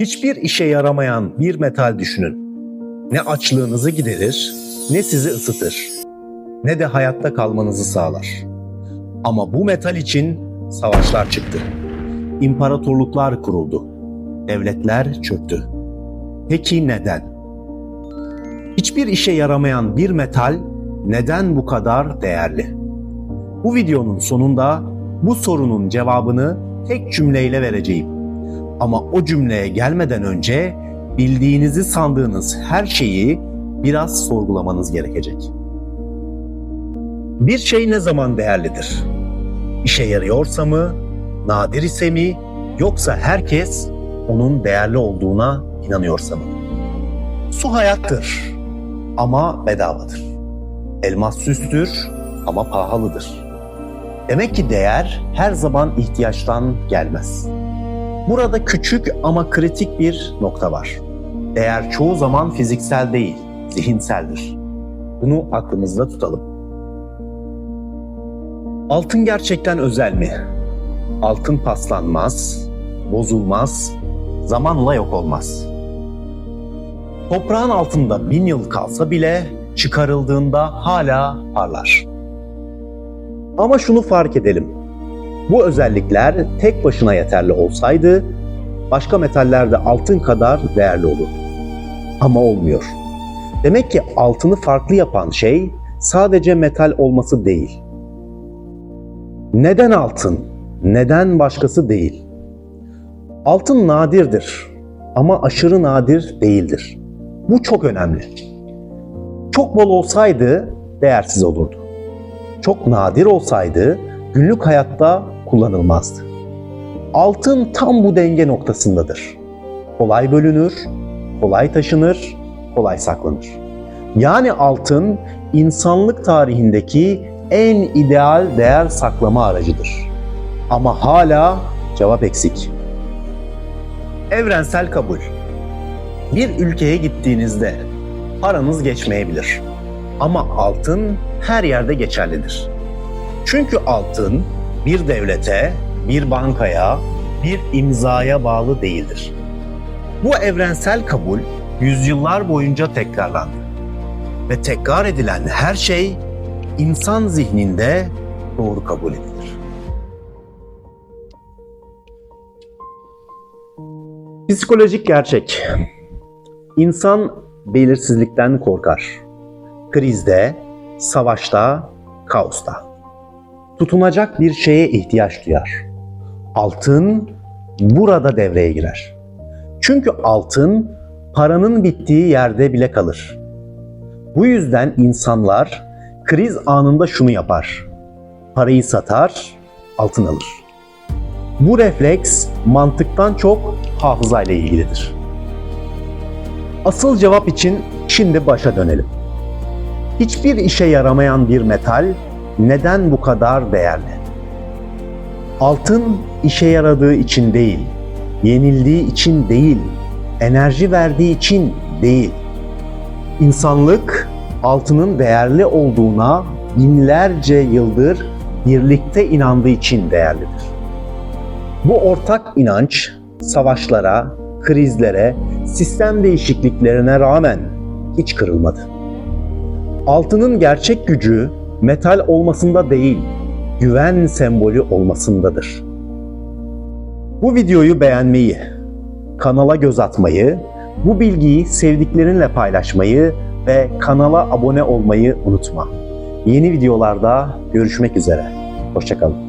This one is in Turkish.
Hiçbir işe yaramayan bir metal düşünün. Ne açlığınızı giderir, ne sizi ısıtır, ne de hayatta kalmanızı sağlar. Ama bu metal için savaşlar çıktı. İmparatorluklar kuruldu. Devletler çöktü. Peki neden? Hiçbir işe yaramayan bir metal neden bu kadar değerli? Bu videonun sonunda bu sorunun cevabını tek cümleyle vereceğim. Ama o cümleye gelmeden önce bildiğinizi sandığınız her şeyi biraz sorgulamanız gerekecek. Bir şey ne zaman değerlidir? İşe yarıyorsa mı, nadir ise mi, yoksa herkes onun değerli olduğuna inanıyorsa mı? Su hayattır ama bedavadır. Elmas süstür ama pahalıdır. Demek ki değer her zaman ihtiyaçtan gelmez. Burada küçük ama kritik bir nokta var. Değer çoğu zaman fiziksel değil, zihinseldir. Bunu aklımızda tutalım. Altın gerçekten özel mi? Altın paslanmaz, bozulmaz, zamanla yok olmaz. Toprağın altında bin yıl kalsa bile çıkarıldığında hala parlar. Ama şunu fark edelim. Bu özellikler tek başına yeterli olsaydı başka metaller de altın kadar değerli olur. Ama olmuyor. Demek ki altını farklı yapan şey sadece metal olması değil. Neden altın? Neden başkası değil? Altın nadirdir ama aşırı nadir değildir. Bu çok önemli. Çok bol olsaydı değersiz olurdu. Çok nadir olsaydı günlük hayatta kullanılmazdı. Altın tam bu denge noktasındadır. Kolay bölünür, kolay taşınır, kolay saklanır. Yani altın insanlık tarihindeki en ideal değer saklama aracıdır. Ama hala cevap eksik. Evrensel kabul. Bir ülkeye gittiğinizde paranız geçmeyebilir. Ama altın her yerde geçerlidir. Çünkü altın bir devlete, bir bankaya, bir imzaya bağlı değildir. Bu evrensel kabul yüzyıllar boyunca tekrarlandı. Ve tekrar edilen her şey insan zihninde doğru kabul edilir. Psikolojik gerçek. İnsan belirsizlikten korkar. Krizde, savaşta, kaosta. Tutunacak bir şeye ihtiyaç duyar. Altın burada devreye girer. Çünkü altın paranın bittiği yerde bile kalır. Bu yüzden insanlar kriz anında şunu yapar. Parayı satar, altın alır. Bu refleks mantıktan çok hafızayla ilgilidir. Asıl cevap için şimdi başa dönelim. Hiçbir işe yaramayan bir metal neden bu kadar değerli? Altın işe yaradığı için değil, yenildiği için değil, enerji verdiği için değil. İnsanlık altının değerli olduğuna binlerce yıldır birlikte inandığı için değerlidir. Bu ortak inanç savaşlara, krizlere, sistem değişikliklerine rağmen hiç kırılmadı. Altının gerçek gücü metal olmasında değil, güven sembolü olmasındadır. Bu videoyu beğenmeyi, kanala göz atmayı, bu bilgiyi sevdiklerinle paylaşmayı ve kanala abone olmayı unutma. Yeni videolarda görüşmek üzere. Hoşçakalın.